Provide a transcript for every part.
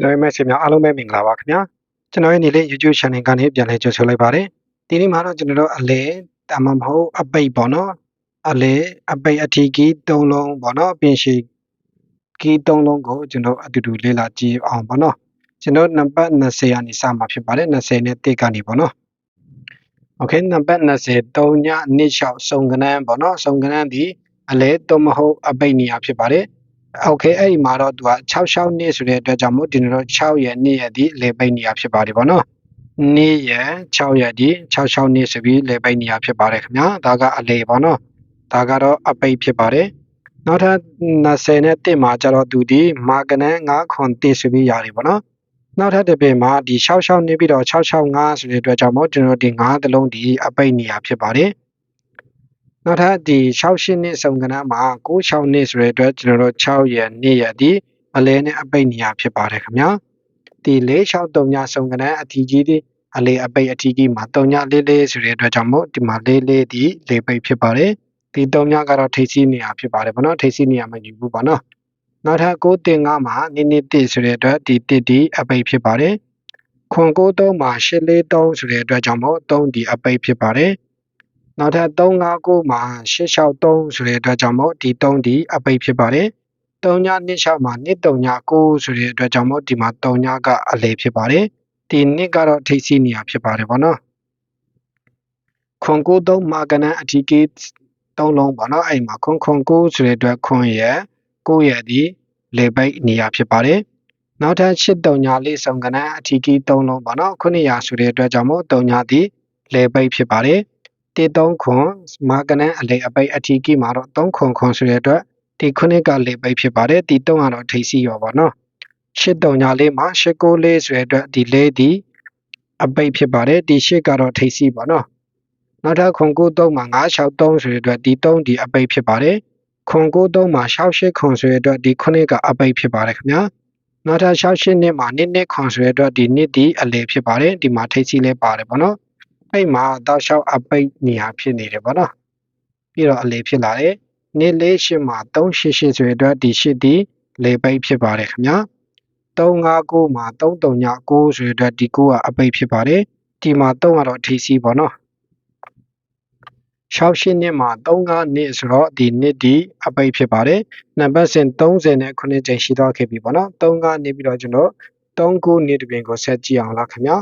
ကျွန်တော်ရဲ့ message များအားလုံးပဲမင်္ဂလာပါခင်ဗျာကျွန်တော်ရဲ့နေ့လေး YouTube channel ကနေပြန်လည်ကြိုဆိုလိုက်ပါတယ်ဒီနေ့မှာတော့ကျွန်တော်တို့အလဲဒါမှမဟုတ်အပိတ်ပေါ့နော်အလဲအပိတ်အထီကီး၃လုံးပေါ့နော်အပြင်ရှိကီး၃လုံးကိုကျွန်တော်အတူတူလေ့လာကြည့်အောင်ပေါ့နော်ကျွန်တော်နံပါတ်20ကနေစမှာဖြစ်ပါတယ်20နဲ့1ကနေပေါ့နော် Okay နံပါတ်20 3ည2 6စုံကနန်းပေါ့နော်စုံကနန်းဒီအလဲတော့မဟုတ်အပိတ်နေရာဖြစ်ပါတယ် โอเคအဲ့ဒီမှာတော့သူက66နှစ်ဆိုတဲ့အတွက်ကြောင့်မို့ဒီတော့6ရက်2ရက်ဒီလေပိတ်နေရဖြစ်ပါတယ်ဗောနော်2ရက်6ရက်ဒီ66နှစ်ဆိုပြီးလေပိတ်နေရဖြစ်ပါတယ်ခင်ဗျာဒါကအလေဗောနော်ဒါကတော့အပိတ်ဖြစ်ပါတယ်နောက်ထပ်20နဲ့1မှာကျတော့သူဒီမာကနန်9ခွန်1ဆိုပြီးရတယ်ဗောနော်နောက်ထပ်တစ်ပင်မှာဒီ66နေပြီးတော့665ဆိုတဲ့အတွက်ကြောင့်မို့ကျွန်တော်ဒီ9သလုံးဒီအပိတ်နေရဖြစ်ပါတယ် နောက်ထပ်ဒီ68နှစ်စုံကဏ္ဍမှာ96နှစ်ဆိုတဲ့အတွက်ကျွန်တော်တို့6ရက်2ရက်ဒီအလဲနဲ့အပိတ်နေရဖြစ်ပါတယ်ခင်ဗျာဒီ463ညစုံကဏ္ဍအထီကြီးဒီအလေအပိတ်အထီကြီးမှာ3ည44ဆိုတဲ့အတွက်ကြောင့်မို့ဒီမှာ44ဒီလေပိတ်ဖြစ်ပါတယ်ဒီ3ညကတော့ထိပ်စီးနေရဖြစ်ပါတယ်ဗောနော်ထိပ်စီးနေရမယူဘူးဗောနော်နောက်ထပ်6တင်9မှာနိနိ1ဆိုတဲ့အတွက်ဒီ1ဒီအပိတ်ဖြစ်ပါတယ်ခွန်93မှာ843ဆိုတဲ့အတွက်ကြောင့်မို့3ဒီအပိတ်ဖြစ်ပါတယ် နောက်ထပ်359မှာ863ဆိုတဲ့အတွက်ကြောင့်မို့ဒီ3ဒီအပိတ်ဖြစ်ပါတယ်3ည26မှာ139ဆိုတဲ့အတွက်ကြောင့်မို့ဒီမှာ3ညကအလေဖြစ်ပါတယ်ဒီနှစ်ကတော့ထိပ်စီးနေရဖြစ်ပါတယ်ဗောနော်ခွန်93မာကနန်အထီကေ3လုံးဗောနော်အဲ့မှာခွန်ခွန်9ဆိုတဲ့အတွက်ခွန်ရဲ့9ရဲ့ဒီလေပိတ်နေရဖြစ်ပါတယ်နောက်ထပ်83ညလေးစုံကနန်အထီကီ3လုံးပေါ့နော်900ဆိုတဲ့အတွက်ကြောင့်မို့3ညဒီလေပိတ်ဖြစ်ပါတယ် တီ3ခွန်မာကနန်အလေအပိတ်အထီကီမှာတော့3ခွန်ခွန်ဆိုတဲ့အတွက်ဒီခုနှစ်ကလေပိတ်ဖြစ်ပါတယ်တီ3ကတော့ထိပ်စီရောပေါ့နော်83ညလေးမှာ89လေးဆိုတဲ့အတွက်ဒီလေးဒီအပိတ်ဖြစ်ပါတယ်ဒီ8ကတော့ထိပ်စီပေါ့နော်နောက်ထပ်ခွန်93မှာ963ဆိုတဲ့အတွက်ဒီ3ဒီအပိတ်ဖြစ်ပါတယ်ခွန်93မှာ68ခွန်ဆိုတဲ့အတွက်ဒီခုနှစ်ကအပိတ်ဖြစ်ပါတယ်ခင်ဗျာနောက်ထပ်68နှစ်မှာနှစ်နှစ်ခွန်ဆိုတဲ့အတွက်ဒီနှစ်ဒီအလေဖြစ်ပါတယ်ဒီမှာထိပ်စီလဲပါတယ်ပေါ့နော် အဲ့မှာတောက်လျှောက်အပိတ်နေရာဖြစ်နေတယ်ပေါ့နော်ပြီးတော့အလေဖြစ်လာတယ်နှစ်လေးရှစ်မှာ388ဆိုတဲ့အတွက်ဒီရှစ်ဒီလေပိတ်ဖြစ်ပါတယ်ခင်ဗျာ359မှာ339ဆိုတဲ့အတွက်ဒီ9ကအပိတ်ဖြစ်ပါတယ်ဒီမှာ3ကတော့ထိပ်စီပေါ့နော်68နှစ်မှာ35နှစ်ဆိုတော့ဒီနှစ်ဒီအပိတ်ဖြစ်ပါတယ်နံပါတ်စဉ်30နဲ့9ကျိန်ရှိသွားခဲ့ပြီပေါ့နော်35နေပြီးတော့ကျွန်တော်39နှစ်တပြင်ကိုဆက်ကြည့်အောင်လားခင်ဗျာ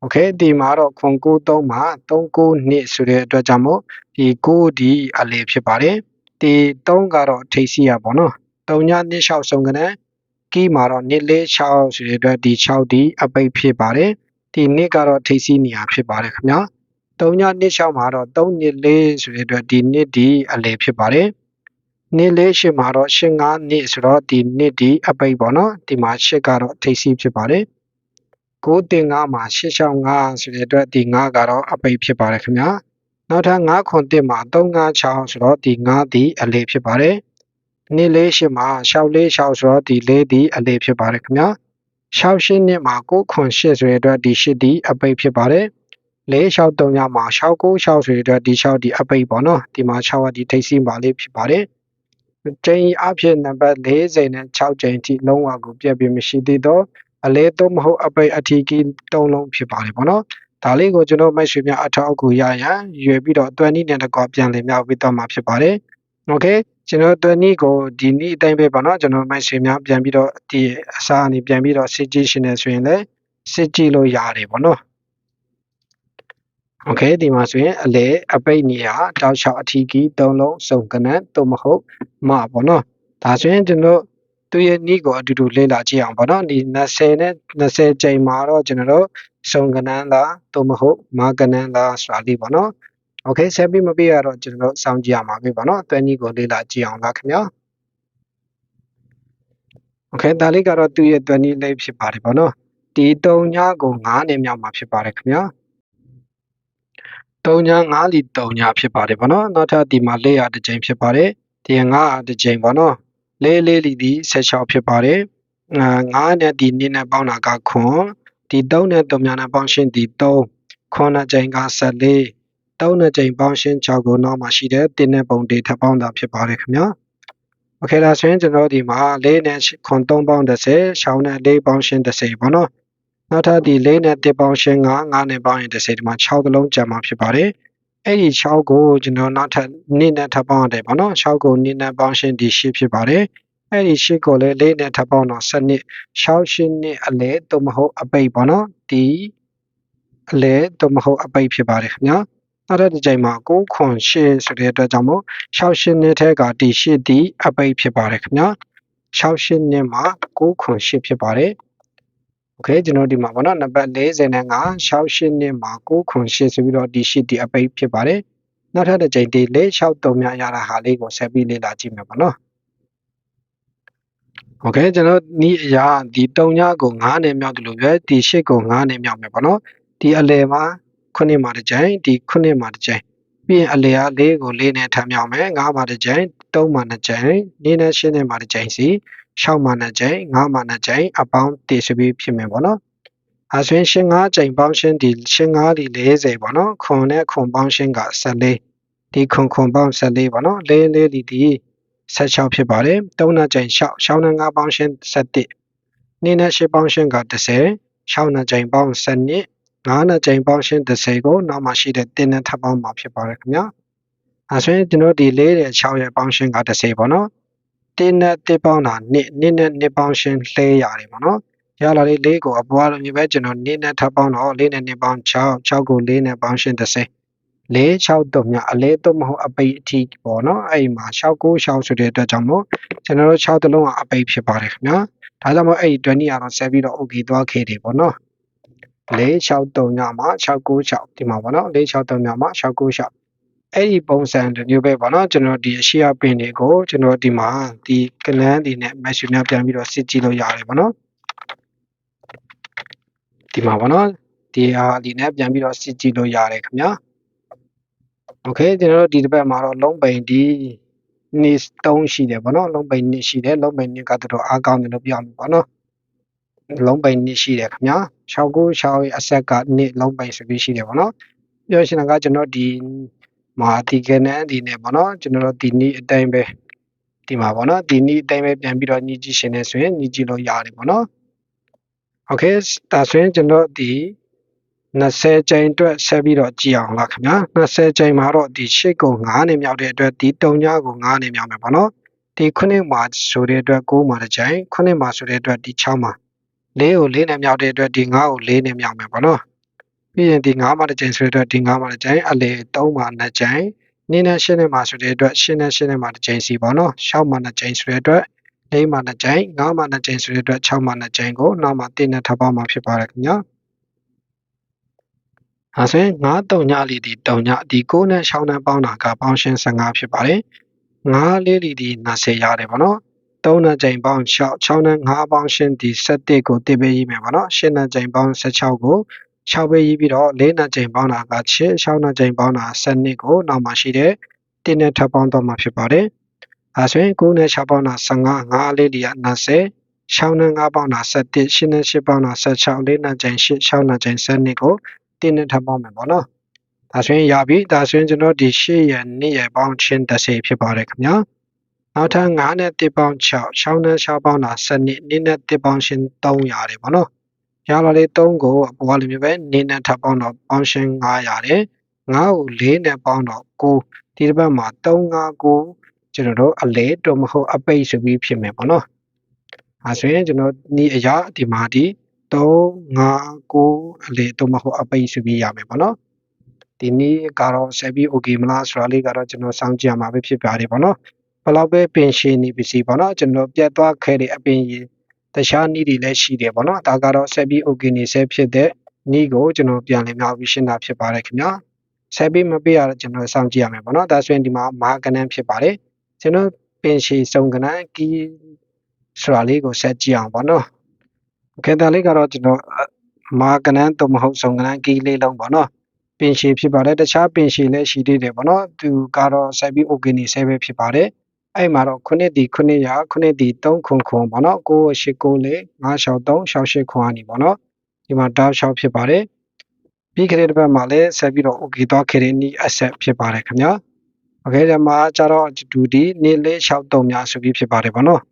โอเคဒီမှာတော့ခွန်93မှာ39နှစ်ဆိုတဲ့အတွက်ကြောင့်မို့ဒီ9ဒီအလေဖြစ်ပါတယ်ဒီ3ကတော့ထိပ်စီရပေါ့နော်3ညနှစ်6ဆုံးကနေကီးမှာတော့နှစ်လေး6ဆိုတဲ့အတွက်ဒီ6ဒီအပိတ်ဖြစ်ပါတယ်ဒီနှစ်ကတော့ထိပ်စီနေရာဖြစ်ပါတယ်ခင်ဗျာ3ညနှစ်6မှာတော့3နှစ်4ဆိုတဲ့အတွက်ဒီနှစ်ဒီအလေဖြစ်ပါတယ်နှစ်လေး8မှာတော့8 5နှစ်ဆိုတော့ဒီနှစ်ဒီအပိတ်ပေါ့နော်ဒီမှာ8ကတော့ထိပ်စီဖြစ်ပါတယ် 9တင်9မှာ865ဆိုတဲ့အတွက်ဒီ9ကတော့အပိတ်ဖြစ်ပါတယ်ခင်ဗျာနောက်ထပ်9ခွန်1မှာ356ဆိုတော့ဒီ9ဒီအလေဖြစ်ပါတယ်နှစ်လေး8မှာ6လေး6ဆိုတော့ဒီလေးဒီအလေဖြစ်ပါတယ်ခင်ဗျာ6ရှင်းနှစ်မှာ9ခွန်8ဆိုတဲ့အတွက်ဒီ8ဒီအပိတ်ဖြစ်ပါတယ်လေး6 3ညမှာ6 9 6ဆိုတဲ့အတွက်ဒီ6ဒီအပိတ်ပေါ့နော်ဒီမှာ6ကဒီထိပ်စီးပါလေးဖြစ်ပါတယ်ကျင်းအဖြစ်နံပါတ်40နဲ့6ကျင်းထိလုံးဝကိုပြည့်ပြည့်မရှိသေးတော့ အလဲတော့မဟုတ်အပိတ်အထီကီတုံးလုံးဖြစ်ပါတယ်ပေါ့နော်ဒါလေးကိုကျွန်တော်မိတ်ဆွေများအထောက်အကူရရန်ရွယ်ပြီးတော့တွန်နီနဲ့တကွာပြန်လည်မြောက်ပြီးတော့မှာဖြစ်ပါတယ်โอเคကျွန်တော်တွန်နီကိုဒီနေ့အတိုင်းပဲပေါ့နော်ကျွန်တော်မိတ်ဆွေများပြန်ပြီးတော့ဒီအစားအနေပြန်ပြီးတော့စစ်ကြည့်ရှင်နေဆိုရင်လည်းစစ်ကြည့်လို့ရတယ်ပေါ့နော်โอเคဒီမှာဆိုရင်အလဲအပိတ်နေရတောက်လျှောက်အထီကီ၃လုံးစုံကနန်းသို့မဟုတ်မပေါ့နော်ဒါဆိုရင်ကျွန်တော် သူရဲ့နီးကိုအတူတူလေ့လာကြည့်အောင်ပေါ့နော်ဒီ20နဲ့20ချိန်မှာတော့ကျွန်တော်တို့စုံကနန်းလားသို့မဟုတ်မာကနန်းလားဆိုတာလေးပေါ့နော်โอเคဆက်ပြီးမပြရတော့ကျွန်တော်တို့စောင့်ကြည့်ရမှာပဲပေါ့နော်တွဲနီးကိုလေ့လာကြည့်အောင်ပါခင်ဗျာโอเคဒါလေးကတော့သူ့ရဲ့တွဲနီးလေးဖြစ်ပါတယ်ပေါ့နော်ဒီ3ညကို9နဲ့မြောက်မှာဖြစ်ပါတယ်ခင်ဗျာ3ည9လီ3ညဖြစ်ပါတယ်ပေါ့နော်နောက်ထပ်ဒီမှာ400တစ်ချိန်ဖြစ်ပါတယ်ဒီ900တစ်ချိန်ပေါ့နော် လေးလေးလီဒီ16ဖြစ်ပါတယ်9နဲ့ဒီ2နဲ့ပေါင်းတာကခွန်ဒီ3နဲ့3များနဲ့ပေါင်းရှင်းဒီ3ခွန်နဲ့ချိန်က14 3နဲ့ချိန်ပေါင်းရှင်း6ကိုနောက်မှာရှိတဲ့တင်းနဲ့ပုံတွေထပ်ပေါင်းတာဖြစ်ပါတယ်ခင်ဗျာ โอเคဒါဆိုရင်ကျွန်တော်ဒီမှာ၄နဲ့ခွန်3ပေါင်း30ရှောင်းနဲ့၄ပေါင်းရှင်း30ပေါ့နော်နောက်ထပ်ဒီ၄နဲ့1ပေါင်းရှင်း9 9နဲ့ပေါင်းရင်30ဒီမှာ6ကလုံးကျန်မှာဖြစ်ပါတယ် အဲ့ဒီ6ကိုကျွန်တော်နောက်ထပ်2နဲ့ထပ်ပေါင်းရတယ်ပေါ့နော်6ကို2နဲ့ပေါင်းရှင်းဒီ10ဖြစ်ပါတယ်အဲ့ဒီ10ကိုလည်း4နဲ့ထပ်ပေါင်းတော့7နှစ်6ရှင်းနှစ်အလဲသို့မဟုတ်အပိတ်ပေါ့နော်ဒီအလဲသို့မဟုတ်အပိတ်ဖြစ်ပါတယ်ခင်ဗျာနောက်တစ်ကြိမ်မှာ9ခွန်8ဆိုတဲ့အတွက်ကြောင့်မို့6ရှင်းနှစ်ထဲကဒီ8ဒီအပိတ်ဖြစ်ပါတယ်ခင်ဗျာ6ရှင်းနှစ်မှာ9ခွန်8ဖြစ်ပါတယ် โอเคကျွန်တော်ဒီမှာပေါ့နော်နံပါတ်40နဲ့5 6ရှင်းနှစ်မှာ9ခွန်8ဆိုပြီးတော့ဒီ8ဒီအပိတ်ဖြစ်ပါတယ်နောက်ထပ်တစ်ကြိမ်ဒီ4 6 3မြရတာဟာလေးကိုဆက်ပြီးလေ့လာကြည့်မယ်ပေါ့နော်โอเคကျွန်တော်နီးအရာဒီ3ညကို9နဲ့မြောက်တယ်လို့ပဲဒီ8ကို9နဲ့မြောက်မယ်ပေါ့နော်ဒီအလယ်မှာ9မှာတစ်ကြိမ်ဒီ9မှာတစ်ကြိမ်ပြီးရင်အလယ်က4ကို4နဲ့ထပ်မြောက်မယ်9မှာတစ်ကြိမ်3မှာတစ်ကြိမ်4နဲ့8နဲ့မှာတစ်ကြိမ်စီ 6မှာတစ်ကြိမ်9မှာတစ်ကြိမ်အပေါင်းတည်ဆိုပြီးဖြစ်မယ်ပေါ့နော်အဲဆိုရင်ရှင်း9ကြိမ်ပေါင်းရှင်းဒီရှင်း9ဒီ40ပေါ့နော်ခွန်နဲ့ခွန်ပေါင်းရှင်းက14ဒီခွန်ခွန်ပေါင်း14ပေါ့နော်4 4ဒီဒီ16ဖြစ်ပါတယ်3နှစ်ကြိမ်6 6နဲ့5ပေါင်းရှင်း17 2နဲ့8ပေါင်းရှင်းက30 6နှစ်ကြိမ်ပေါင်း12 9နှစ်ကြိမ်ပေါင်းရှင်း30ကိုနောက်မှရှိတဲ့တင်းနဲ့ထပ်ပေါင်းမှာဖြစ်ပါတယ်ခင်ဗျာအဲဆိုရင်ကျွန်တော်ဒီ4နဲ့6ရဲ့ပေါင်းရှင်းက30ပေါ့နော် တင်းနဲ့တစ်ပေါင်းတာ2 2နဲ့2ပေါင်းရှင်းလှဲရတယ်ပေါ့နော်ရလာလေး4ကိုအပွားလိုမျိုးပဲကျွန်တော်2နဲ့ထပ်ပေါင်းတော့4နဲ့2ပေါင်း6 6ကို4နဲ့ပေါင်းရှင်း30၄6တုံမြအလဲတော့မဟုတ်အပိတ်အထိပေါ့နော်အဲ့မှာ6 9 6ဆိုတဲ့အတွက်ကြောင့်မို့ကျွန်တော်တို့6တလုံးကအပိတ်ဖြစ်ပါတယ်ခင်ဗျာဒါကြောင့်မို့အဲ့ဒီ20ကတော့ဆက်ပြီးတော့ okay သွားခဲ့တယ်ပေါ့နော်4 6တုံညမှာ6 9 6ဒီမှာပေါ့နော်4 6တုံညမှာ6 9 6 အဲ့ဒီပုံစံတစ်မျိုးပဲပေါ့နော်ကျွန်တော်ဒီအရှိအပင်တွေကိုကျွန်တော်ဒီမှာဒီကလန်းဒီနဲ့ mesh နဲ့ပြန်ပြီးတော့စစ်ကြည့်လို့ရတယ်ပေါ့နော်ဒီမှာပေါ့နော်ဒီဟာဒီနဲ့ပြန်ပြီးတော့စစ်ကြည့်လို့ရတယ်ခင်ဗျာโอเคကျွန်တော်တို့ဒီတစ်ပတ်မှာတော့လုံးပိန်ဒီနေ့3ရှိတယ်ဗောနော်လုံးပိန်နေ့ရှိတယ်လုံးပိန်နေ့ကတော့အားကောင်းတယ်လို့ပြောမှာဗောနော်လုံးပိန်နေ့ရှိတယ်ခင်ဗျာ696ရဲ့အဆက်ကနေ့လုံးပိန်ဆိုပြီးရှိတယ်ဗောနော်ပြောရှင်ကကျွန်တော်ဒီ မာဒီကနန်ဒီနဲ့ဗောနော်ကျွန်တော်ဒီနေ့အတိုင်းပဲဒီမှာဗောနော်ဒီနေ့အတိုင်းပဲပြန်ပြီးတော့ညီကြည့်ရှင်နေဆိုရင်ညီကြည့်လို့ရတယ်ဗောနော်โอเคဒါဆိုရင်ကျွန်တော်ဒီ20ကြိမ်အတွက်ဆက်ပြီးတော့ကြည့်အောင်လားခင်ဗျာ20ကြိမ်မှာတော့ဒီ8ကို9နဲ့မြောက်တဲ့အတွက်ဒီ3ညကို9နဲ့မြောက်မယ်ပေါ့နော်ဒီ9မှာဆိုတဲ့အတွက်9မှာတစ်ကြိမ်9မှာဆိုတဲ့အတွက်ဒီ6မှာ4ကို4နဲ့မြောက်တဲ့အတွက်ဒီ9ကို4နဲ့မြောက်မယ်ပေါ့နော် ပြီးရင်ဒီ9မှာတစ်ကြိမ်ဆိုတဲ့အတွက်ဒီ9မှာတစ်ကြိမ်အလေ3မှာ2ကြိမ်9နဲ့8နဲ့မှာဆိုတဲ့အတွက်8နဲ့8နဲ့မှာတစ်ကြိမ်စီပေါ့နော်6မှာ2ကြိမ်ဆိုတဲ့အတွက်၄မှာ2ကြိမ်9မှာ2ကြိမ်ဆိုတဲ့အတွက်6မှာ2ကြိမ်ကိုနောက်မှာ1နဲ့ထပ်ပေါင်းမှာဖြစ်ပါတယ်ခင်ဗျာ။ဒါဆိုရင်9တုံညလေးဒီတုံညဒီ9နဲ့6နဲ့ပေါင်းတာကပေါင်းရှင်း15ဖြစ်ပါတယ်။9လေးလီဒီ20ရတယ်ဗောနော်။3နဲ့ချိန်ပေါင်း6 6နဲ့5ပေါင်းရှင်းဒီ17ကိုတစ်ပေးရေးမယ်ဗောနော်။8နဲ့ချိန်ပေါင်း16ကို 6ပေးရေးပြီးတော့4နဲ့ချိန်ပေါင်းတာက6 6နဲ့ချိန်ပေါင်းတာ12ကိုနောက်မှရှိတဲ့1နဲ့ထပ်ပေါင်းတော့မှာဖြစ်ပါတယ်။ဒါဆိုရင်9နဲ့6ပေါင်းတာ15 5လေးဒီက20 6နဲ့5ပေါင်းတာ17 8နဲ့8ပေါင်းတာ16 4နဲ့ချိန်8 6နဲ့ချိန်12ကိုတင်းနဲ့ထပ်ပေါင်းမယ်ပေါ့နော်။ဒါဆိုရင်ရပြီ။ဒါဆိုရင်ကျွန်တော်ဒီ8ရ2ရပေါင်းချင်း30ဖြစ်ပါတယ်ခင်ဗျာ။နောက်ထပ်9နဲ့1ပေါင်း6 6နဲ့6ပေါင်းတာ7နှစ်2နဲ့1ပေါင်းချင်း3ရတယ်ပေါ့နော်။ ရလာလေး3ကိုအပေါ်လိုမျိုးပဲ2နဲ့ထပ်ပေါင်းတော့ပေါင်းချင်း9ရတယ်။9ကို4နဲ့ပေါင်းတော့9ဒီတစ်ပတ်မှာ3 5 9ကျွန်တော်တို့အလဲတော့မဟုတ်အပိတ်ဆိုပြီးဖြစ်မယ်ပေါ့နော်။အဲဆိုရင်ကျွန်တော်ဒီအရာဒီမှာဒီ3 5 9အလေတော့မဟုတ်အပိတ်ဆိုပြီးရမယ်ပေါ့နော်ဒီနေ့ကတော့ဆက်ပြီး okay မလားဆိုတာလေးကတော့ကျွန်တော်စောင့်ကြည့်ရမှာပဲဖြစ်ပါတယ်ပေါ့နော်ဘယ်လောက်ပဲပင်ရှင်နေပြီစီပေါ့နော်ကျွန်တော်ပြတ်သွားခဲ့တဲ့အပင်ကြီး တခြားနည်းတွေလည်းရှိတယ်ပေါ့နော်ဒါကတော့ဆက်ပြီး okay နေဆက်ဖြစ်တဲ့နည်းကိုကျွန်တော်ပြန်လည်မြောက်ပြီးရှင်းတာဖြစ်ပါတယ်ခင်ဗျာဆက်ပြီးမပြရတော့ကျွန်တော်စောင့်ကြည့်ရမယ်ပေါ့နော်ဒါဆိုရင်ဒီမှာမဟာကဏ္ဍဖြစ်ပါတယ်ကျွန်တော်ပင်ရှည်စုံကဏ္ဍကီးဆိုတာလေးကိုဆက်ကြည့်အောင်ပေါ့နော်ခေတ္တလေးကတော့ကျွန်တော်မာကနန်းတော့မဟုတ်စုံကနန်းကီးလေးလုံးပေါ့နော်ပင်ရှည်ဖြစ်ပါတယ်တခြားပင်ရှည်လည်းရှိသေးတယ်ပေါ့နော်သူကတော့ဆက်ပြီး okay နေဆဲပဲဖြစ်ပါတယ် အဲ့မှာတော့ခုနှစ်ဒီခုနှစ်ရခုနှစ်ဒီ3ခွန်ခွန်ပေါ့နော်9 8 9 4 5 6 3 6 8ခွန်အနေပေါ့နော်ဒီမှာတောက်6ဖြစ်ပါတယ်ပြီးခဲ့တဲ့တစ်ပတ်မှာလည်းဆက်ပြီးတော့ okay သွားခဲ့တဲ့နီး asset ဖြစ်ပါတယ်ခင်ဗျာ โอเคဒီမှာကျတော့ဒူဒီနေ့လေး63များဆိုပြီးဖြစ်ပါတယ်ဗောနော်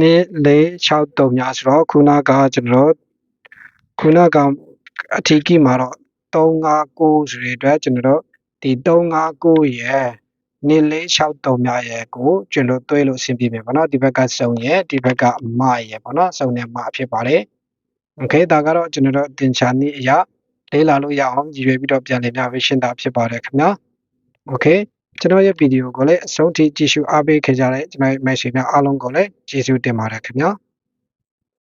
နေ့လေး63များဆိုတော့ခုနကကျွန်တော်တို့ခုနကအထီးကြီးမှာတော့359ဆိုတဲ့အတွက်ကျွန်တော်တို့ဒီ359ရဲ့ နေ့လေး63များရဲ့ကိုကျွန်တော်တွဲလို့အဆင်ပြေမယ်ဗောနော်ဒီဘက်ကစုံရဲ့ဒီဘက်ကအမရဲ့ဗောနော်စုံနဲ့မဖြစ်ပါတယ်โอเคဒါကတော့ကျွန်တော်တို့တင်ချာနည်းအရာလေးလာလို့ရအောင်ရည်ရွယ်ပြီးတော့ပြန်လည်ပြပေးရှင်းတာဖြစ်ပါတယ်ခင်ဗျာโอเคကျွန်တော်ရဲ့ဗီဒီယိုကိုလည်းအဆုံးထိကြည့်ရှုအားပေးခဲ့ကြတဲ့ကျွန်တော်ရဲ့ message များအားလုံးကိုလည်းကျေးဇူးတင်ပါတယ်ခင်ဗျာ